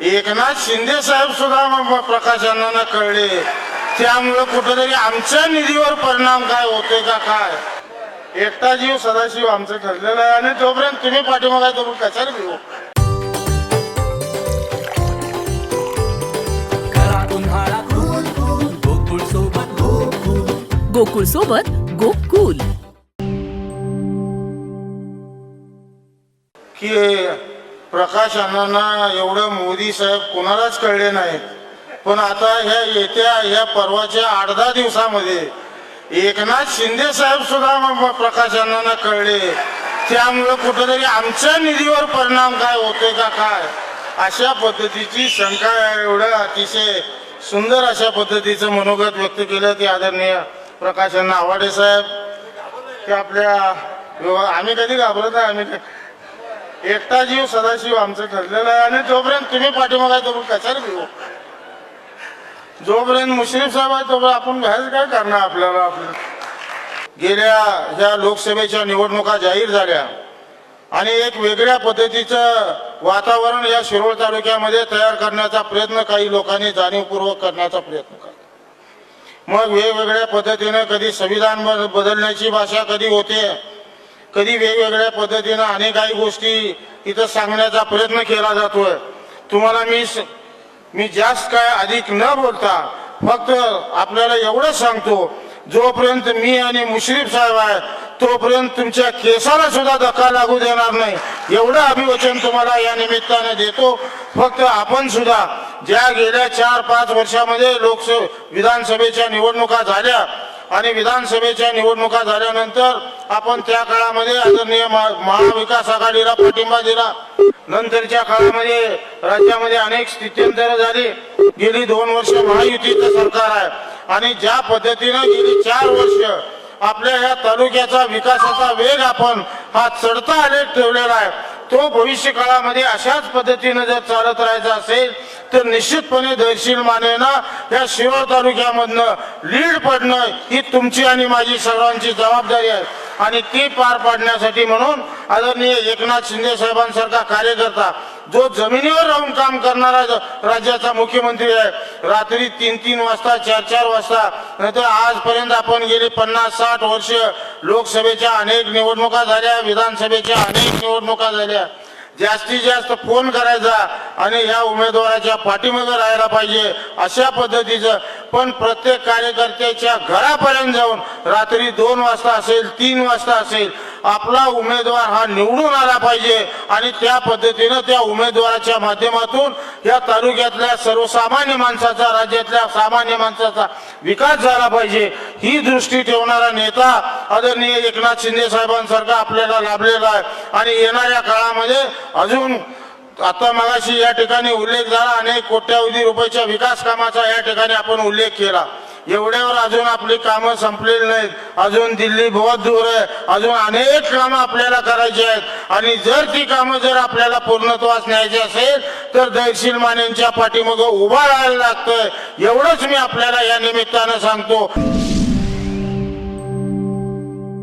एकनाथ शिंदे साहेब सुद्धा म- म- प्रकाश अण्णांना कळले. त्यामुळं कुठेतरी आमच्या निधीवर परिणाम काय होतोय का काय? एकटा जीव सदाशिव आमचं ठरलेलं आहे आणि जोपर्यंत तुम्ही पाठीमागा तोपर्यंत कशाला घेऊ गोकुळ सोबत गोकुल. गोकुळ सोबत गोकुल की प्रकाश अण्णांना एवढं मोदी साहेब कोणालाच कळले नाही. पण आता ह्या येत्या ह्या पर्वाच्या आठ दहा दिवसामध्ये एकनाथ शिंदे साहेब सुद्धा प्रकाश अण्णांना कळले. त्यामुळं कुठेतरी आमच्या निधीवर परिणाम काय होतोय का काय? अशा पद्धतीची शंका एवढं अतिशय सुंदर अशा पद्धतीचं मनोगत व्यक्त केलं की आदरणीय प्रकाश अण्णा आवाडे साहेब की आपल्या आम्ही कधी घाबरत नाही आम्ही एकटा जीव सदाशिव आमचं ठरलेलं आहे. आणि जोपर्यंत तुम्ही पाठीमागा आहे तोपर्यंत कशाला घेऊ जोपर्यंत मुश्रीफ साहेब आहे तोपर्यंत आपण घ्यायचं काय करणार आपल्याला? आपलं गेल्या ह्या लोकसभेच्या निवडणुका जाहीर झाल्या. आणि एक वेगळ्या पद्धतीचं वातावरण या शिरोळ तालुक्यामध्ये तयार करण्याचा प्रयत्न काही लोकांनी जाणीवपूर्वक करण्याचा प्रयत्न केला. मग वेगवेगळ्या पद्धतीनं कधी संविधान बदलण्याची भाषा कधी होते कधी वेगवेगळ्या पद्धतीनं अनेक काही गोष्टी इथं सांगण्याचा प्रयत्न केला जातोय. तुम्हाला मी स- मी जास्त काय अधिक न बोलता फक्त आपल्याला एवढंच सांगतो जोपर्यंत मी आणि मुश्रीफ साहेब आहे तोपर्यंत तुमच्या केसाला सुद्धा धक्का लागू देणार नाही. एवढं अभिवचन तुम्हाला या निमित्ताने देतो. फक्त आपण सुद्धा ज्या गेल्या चार पाच वर्षामध्ये लोकसभा विधानसभेच्या निवडणुका झाल्या आणि विधानसभेच्या निवडणुका झाल्यानंतर आपण त्या काळामध्ये आदरणीय महाविकास आघाडीला पाठिंबा दिला. नंतरच्या काळामध्ये राज्यामध्ये अनेक स्थित्यंतर झाली. गेली दोन वर्ष महायुतीचं सरकार आहे. आणि ज्या पद्धतीनं गेली चार वर्ष आपल्या ह्या तालुक्याचा विकासाचा वेग आपण हा चढता आलेख ठेवलेला आहे. तो भविष्य काळामध्ये अशाच पद्धतीनं जर चालत राहायचा असेल तर निश्चितपणे दर्शील मानेना या शिरोळ तालुक्यामधनं लीड पडणं ही तुमची आणि माझी सर्वांची जबाबदारी आहे. आणि ती पार पाडण्यासाठी म्हणून आदरणीय एकनाथ शिंदे साहेबांसारखा कार्यकर्ता जो जमिनीवर राहून काम करणारा राज्याचा मुख्यमंत्री आहे. रात्री तीन तीन वाजता चार चार वाजता नाहीतर आजपर्यंत आपण गेली पन्नास साठ वर्ष लोकसभेच्या अनेक निवडणुका झाल्या विधानसभेच्या अनेक निवडणुका झाल्या. जास्तीत जास्त फोन करायचा आणि ह्या उमेदवाराच्या पाठीमागे राहायला पाहिजे अशा पद्धतीचं. पण प्रत्येक कार्यकर्त्याच्या घरापर्यंत जाऊन रात्री दोन वाजता असेल तीन वाजता असेल आपला उमेदवार हा निवडून आला पाहिजे. आणि त्या पद्धतीनं त्या उमेदवाराच्या माध्यमातून या तालुक्यातल्या सर्वसामान्य माणसाचा राज्यातल्या सामान्य माणसाचा विकास झाला पाहिजे. ही दृष्टी ठेवणारा नेता आदरणीय एकनाथ शिंदे साहेबांसारखा आपल्याला लाभलेला आहे. आणि येणाऱ्या काळामध्ये अजून आता मगाशी या ठिकाणी उल्लेख झाला. अनेक कोट्यावधी रुपयाच्या विकास कामाचा या ठिकाणी आपण उल्लेख केला. एवढ्यावर अजून आपली कामं संपलेली नाहीत. अजून दिल्ली बहुत दूर आहे. अजून अनेक कामं आपल्याला करायची आहेत. आणि जर ती कामं जर आपल्याला पूर्णत्वास न्यायची असेल तर दैशील मानेंच्या पाठीमागं उभा राहायला लागतंय. एवढंच मी आपल्याला या निमित्तानं सांगतो.